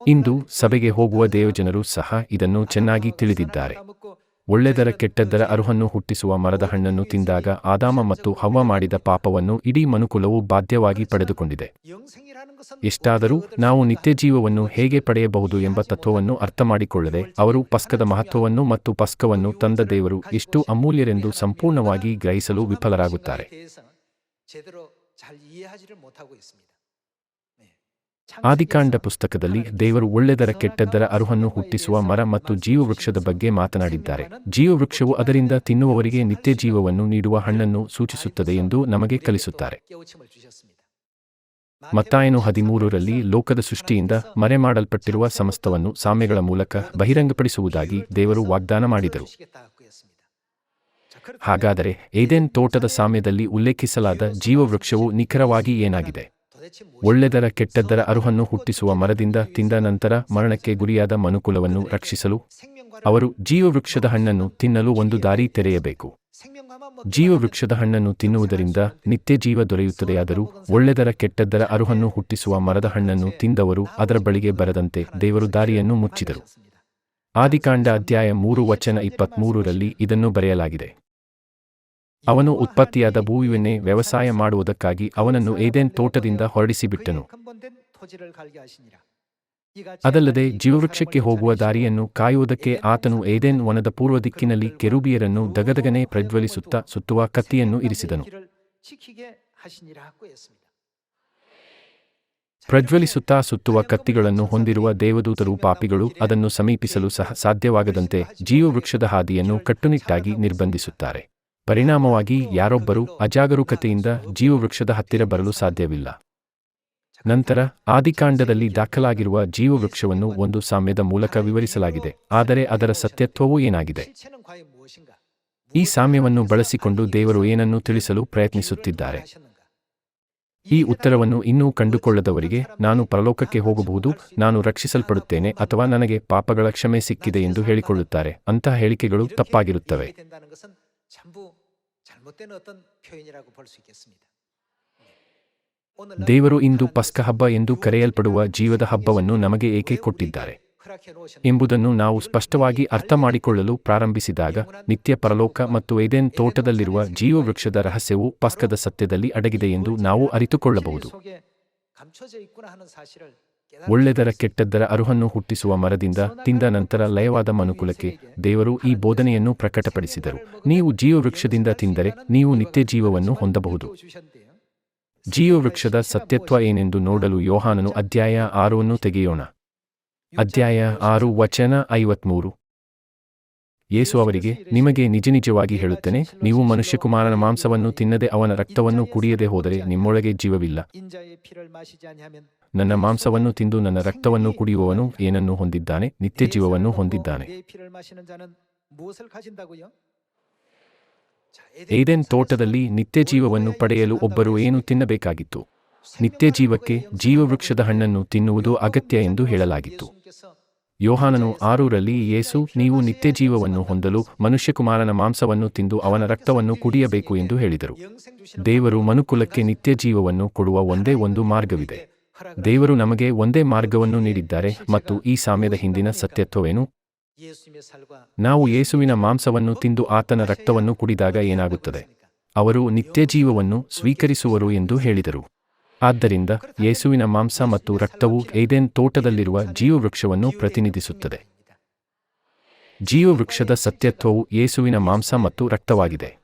ಇಂದು ಸಭೆಗೆ ಹೋಗುವ ದೇವಜನರು ಸಹ ಇದನ್ನು ಚೆನ್ನಾಗಿ ತಿಳಿದಿದ್ದಾರೆ. ಒಳ್ಳೆದರ ಕೆಟ್ಟದ್ದರ ಅರುಹನ್ನು ಹುಟ್ಟಿಸುವ ಮರದ ಹಣ್ಣನ್ನು ತಿಂದಾಗ ಆದಾಮ ಮತ್ತು ಹವ್ವ ಮಾಡಿದ ಪಾಪವನ್ನು ಇಡೀ ಮನುಕುಲವು ಬಾಧ್ಯವಾಗಿ ಪಡೆದುಕೊಂಡಿದೆ. ಎಷ್ಟಾದರೂ ನಾವು ನಿತ್ಯಜೀವವನ್ನು ಹೇಗೆ ಪಡೆಯಬಹುದು ಎಂಬ ತತ್ವವನ್ನು ಅರ್ಥಮಾಡಿಕೊಳ್ಳದೆ ಅವರು ಪಸ್ಕದ ಮಹತ್ವವನ್ನು ಮತ್ತು ಪಸ್ಕವನ್ನು ತಂದ ದೇವರು ಎಷ್ಟು ಅಮೂಲ್ಯರೆಂದು ಸಂಪೂರ್ಣವಾಗಿ ಗ್ರಹಿಸಲು ವಿಫಲರಾಗುತ್ತಾರೆ. ಆದಿಕಾಂಡ ಪುಸ್ತಕದಲ್ಲಿ ದೇವರು ಒಳ್ಳೆದರ ಕೆಟ್ಟದ್ದರ ಅರುಹನ್ನು ಹುಟ್ಟಿಸುವ ಮರ ಮತ್ತು ಜೀವವೃಕ್ಷದ ಬಗ್ಗೆ ಮಾತನಾಡಿದ್ದಾರೆ. ಜೀವವೃಕ್ಷವು ಅದರಿಂದ ತಿನ್ನುವವರಿಗೆ ನಿತ್ಯ ಜೀವವನ್ನು ನೀಡುವ ಹಣ್ಣನ್ನು ಸೂಚಿಸುತ್ತದೆ ಎಂದು ನಮಗೆ ಕಲಿಸುತ್ತಾರೆ. ಮತ್ತಾಯನು ಹದಿಮೂರರಲ್ಲಿ ಲೋಕದ ಸೃಷ್ಟಿಯಿಂದ ಮರೆಮಾಡಲ್ಪಟ್ಟಿರುವ ಸಮಸ್ತವನ್ನು ಸಾಮ್ಯಗಳ ಮೂಲಕ ಬಹಿರಂಗಪಡಿಸುವುದಾಗಿ ದೇವರು ವಾಗ್ದಾನ ಮಾಡಿದರು. ಹಾಗಾದರೆ ಏದೆನ್ ತೋಟದ ಸಾಮ್ಯದಲ್ಲಿ ಉಲ್ಲೇಖಿಸಲಾದ ಜೀವವೃಕ್ಷವು ನಿಖರವಾಗಿ ಏನಾಗಿದೆ? ಒಳ್ಳೆದರ ಕೆಟ್ಟದ್ದರ ಅರುಹನ್ನು ಹುಟ್ಟಿಸುವ ಮರದಿಂದ ತಿಂದ ನಂತರ ಮರಣಕ್ಕೆ ಗುರಿಯಾದ ಮನುಕುಲವನ್ನು ರಕ್ಷಿಸಲು ಅವರು ಜೀವವೃಕ್ಷದ ಹಣ್ಣನ್ನು ತಿನ್ನಲು ಒಂದು ದಾರಿ ತೆರೆಯಬೇಕು. ಜೀವವೃಕ್ಷದ ಹಣ್ಣನ್ನು ತಿನ್ನುವುದರಿಂದ ನಿತ್ಯ ಜೀವ ದೊರೆಯುತ್ತದೆಯಾದರೂ ಒಳ್ಳೆದರ ಕೆಟ್ಟದ್ದರ ಅರುಹನ್ನು ಹುಟ್ಟಿಸುವ ಮರದ ಹಣ್ಣನ್ನು ತಿಂದವರು ಅದರ ಬಳಿಗೆ ಬರದಂತೆ ದೇವರು ದಾರಿಯನ್ನು ಮುಚ್ಚಿದರು. ಆದಿಕಾಂಡ ಅಧ್ಯಾಯ ಮೂರು ವಚನ ಇಪ್ಪತ್ಮೂರರಲ್ಲಿ ಇದನ್ನು ಬರೆಯಲಾಗಿದೆ. ಅವನು ಉತ್ಪತ್ತಿಯಾದ ಭೂಮಿಯನ್ನೇ ವ್ಯವಸಾಯ ಮಾಡುವುದಕ್ಕಾಗಿ ಅವನನ್ನು ಏದೆನ್ ತೋಟದಿಂದ ಹೊರಡಿಸಿಬಿಟ್ಟನು. ಅದಲ್ಲದೆ ಜೀವವೃಕ್ಷಕ್ಕೆ ಹೋಗುವ ದಾರಿಯನ್ನು ಕಾಯುವುದಕ್ಕೆ ಆತನು ಏದೆನ್ ವನದ ಪೂರ್ವ ದಿಕ್ಕಿನಲ್ಲಿ ಕೆರುಬಿಯರನ್ನು ದಗದಗನೆ ಪ್ರಜ್ವಲಿಸುತ್ತಾ ಸುತ್ತುವ ಕತ್ತಿಯನ್ನು ಇರಿಸಿದನು. ಪ್ರಜ್ವಲಿಸುತ್ತಾ ಸುತ್ತುವ ಕತ್ತಿಗಳನ್ನು ಹೊಂದಿರುವ ದೇವದೂತರು ಪಾಪಿಗಳು ಅದನ್ನು ಸಮೀಪಿಸಲು ಸಹ ಸಾಧ್ಯವಾಗದಂತೆ ಜೀವವೃಕ್ಷದ ಹಾದಿಯನ್ನು ಕಟ್ಟುನಿಟ್ಟಾಗಿ ನಿರ್ಬಂಧಿಸುತ್ತಾರೆ. ಪರಿಣಾಮವಾಗಿ ಯಾರೊಬ್ಬರೂ ಅಜಾಗರೂಕತೆಯಿಂದ ಜೀವವೃಕ್ಷದ ಹತ್ತಿರ ಬರಲು ಸಾಧ್ಯವಿಲ್ಲ. ನಂತರ ಆದಿಕಾಂಡದಲ್ಲಿ ದಾಖಲಾಗಿರುವ ಜೀವವೃಕ್ಷವನ್ನು ಒಂದು ಸಾಮ್ಯದ ಮೂಲಕ ವಿವರಿಸಲಾಗಿದೆ, ಆದರೆ ಅದರ ಸತ್ಯತ್ವವು ಏನಾಗಿದೆ? ಈ ಸಾಮ್ಯವನ್ನು ಬಳಸಿಕೊಂಡು ದೇವರು ಏನನ್ನು ತಿಳಿಸಲು ಪ್ರಯತ್ನಿಸುತ್ತಿದ್ದಾರೆ? ಈ ಉತ್ತರವನ್ನು ಇನ್ನೂ ಕಂಡುಕೊಳ್ಳದವರಿಗೆ ನಾನು ಪರಲೋಕಕ್ಕೆ ಹೋಗಬಹುದು, ನಾನು ರಕ್ಷಿಸಲ್ಪಡುತ್ತೇನೆ ಅಥವಾ ನನಗೆ ಪಾಪಗಳ ಕ್ಷಮೆ ಸಿಕ್ಕಿದೆ ಎಂದು ಹೇಳಿಕೊಳ್ಳುತ್ತಾರೆ, ಅಂತಹ ಹೇಳಿಕೆಗಳು ತಪ್ಪಾಗಿರುತ್ತವೆ. ದೇವರು ಇಂದು ಪಸ್ಕ ಹಬ್ಬ ಎಂದು ಕರೆಯಲ್ಪಡುವ ಜೀವದ ಹಬ್ಬವನ್ನು ನಮಗೆ ಏಕೆ ಕೊಟ್ಟಿದ್ದಾರೆ? ಎಂಬುದನ್ನು ನಾವು ಸ್ಪಷ್ಟವಾಗಿ ಅರ್ಥಮಾಡಿಕೊಳ್ಳಲು ಪ್ರಾರಂಭಿಸಿದಾಗ ನಿತ್ಯ ಪರಲೋಕ ಮತ್ತು ಎದೆನ್ ತೋಟದಲ್ಲಿರುವ ಜೀವವೃಕ್ಷದ ರಹಸ್ಯವು ಪಸ್ಕದ ಸತ್ಯದಲ್ಲಿ ಅಡಗಿದೆ ಎಂದು ನಾವು ಅರಿತುಕೊಳ್ಳಬಹುದು. ಒಳ್ಳೆದರ ಕೆಟ್ಟದ್ದರ ಅರುಹನ್ನು ಹುಟ್ಟಿಸುವ ಮರದಿಂದ ತಿಂದ ನಂತರ ಲಯವಾದ ಮನುಕುಲಕ್ಕೆ ದೇವರು ಈ ಬೋಧನೆಯನ್ನು ಪ್ರಕಟಪಡಿಸಿದರು. ನೀವು ಜೀವವೃಕ್ಷದಿಂದ ತಿಂದರೆ ನೀವು ನಿತ್ಯ ಜೀವವನ್ನು ಹೊಂದಬಹುದು. ಜೀವವೃಕ್ಷದ ಸತ್ಯತ್ವ ಏನೆಂದು ನೋಡಲು ಯೋಹಾನನು ಅಧ್ಯಾಯ ಆರನ್ನು ತೆಗೆಯೋಣ. ಅಧ್ಯಾಯ ಆರು ವಚನ ಐವತ್ಮೂರು. ಯೇಸು ಅವರಿಗೆ, ನಿಮಗೆ ನಿಜ ನಿಜವಾಗಿ ಹೇಳುತ್ತೇನೆ, ನೀವು ಮನುಷ್ಯಕುಮಾರನ ಮಾಂಸವನ್ನು ತಿನ್ನದೆ ಅವನ ರಕ್ತವನ್ನು ಕುಡಿಯದೆ ಹೋದರೆ ನಿಮ್ಮೊಳಗೆ ಜೀವವಿಲ್ಲ. ನನ್ನ ಮಾಂಸವನ್ನು ತಿಂದು ನನ್ನ ರಕ್ತವನ್ನು ಕುಡಿಯುವವನು ಏನನ್ನು ಹೊಂದಿದ್ದಾನೆ? ನಿತ್ಯ ಜೀವವನ್ನು ಹೊಂದಿದ್ದಾನೆ. ಏದೆನ್ ತೋಟದಲ್ಲಿ ನಿತ್ಯ ಜೀವವನ್ನು ಪಡೆಯಲು ಒಬ್ಬರು ಏನು ತಿನ್ನಬೇಕಾಗಿತ್ತು? ನಿತ್ಯ ಜೀವಕ್ಕೆ ಜೀವವೃಕ್ಷದ ಹಣ್ಣನ್ನು ತಿನ್ನುವುದು ಅಗತ್ಯ ಎಂದು ಹೇಳಲಾಗಿತ್ತು. ಯೋಹಾನನು ಆರೂರಲ್ಲಿ, ಯೇಸು, ನೀವು ನಿತ್ಯ ಜೀವವನ್ನು ಹೊಂದಲು ಮನುಷ್ಯಕುಮಾರನ ಮಾಂಸವನ್ನು ತಿಂದು ಅವನ ರಕ್ತವನ್ನು ಕುಡಿಯಬೇಕು ಎಂದು ಹೇಳಿದರು. ದೇವರು ಮನುಕುಲಕ್ಕೆ ನಿತ್ಯ ಜೀವವನ್ನು ಕೊಡುವ ಒಂದೇ ಒಂದು ಮಾರ್ಗವಿದೆ. ದೇವರು ನಮಗೆ ಒಂದೇ ಮಾರ್ಗವನ್ನು ನೀಡಿದ್ದಾರೆ ಮತ್ತು ಈ ಸಾಮ್ಯದ ಹಿಂದಿನ ಸತ್ಯತ್ವವೇನು? ನಾವು ಯೇಸುವಿನ ಮಾಂಸವನ್ನು ತಿಂದು ಆತನ ರಕ್ತವನ್ನು ಕುಡಿದಾಗ ಏನಾಗುತ್ತದೆ? ಅವರು ನಿತ್ಯ ಜೀವವನ್ನು ಸ್ವೀಕರಿಸುವರು ಎಂದು ಹೇಳಿದರು. ಆದ್ದರಿಂದ ಯೇಸುವಿನ ಮಾಂಸ ಮತ್ತು ರಕ್ತವು ಏದೆನ್ ತೋಟದಲ್ಲಿರುವ ಜೀವವೃಕ್ಷವನ್ನು ಪ್ರತಿನಿಧಿಸುತ್ತದೆ. ಜೀವವೃಕ್ಷದ ಸತ್ಯತ್ವವು ಯೇಸುವಿನ ಮಾಂಸ ಮತ್ತು ರಕ್ತವಾಗಿದೆ.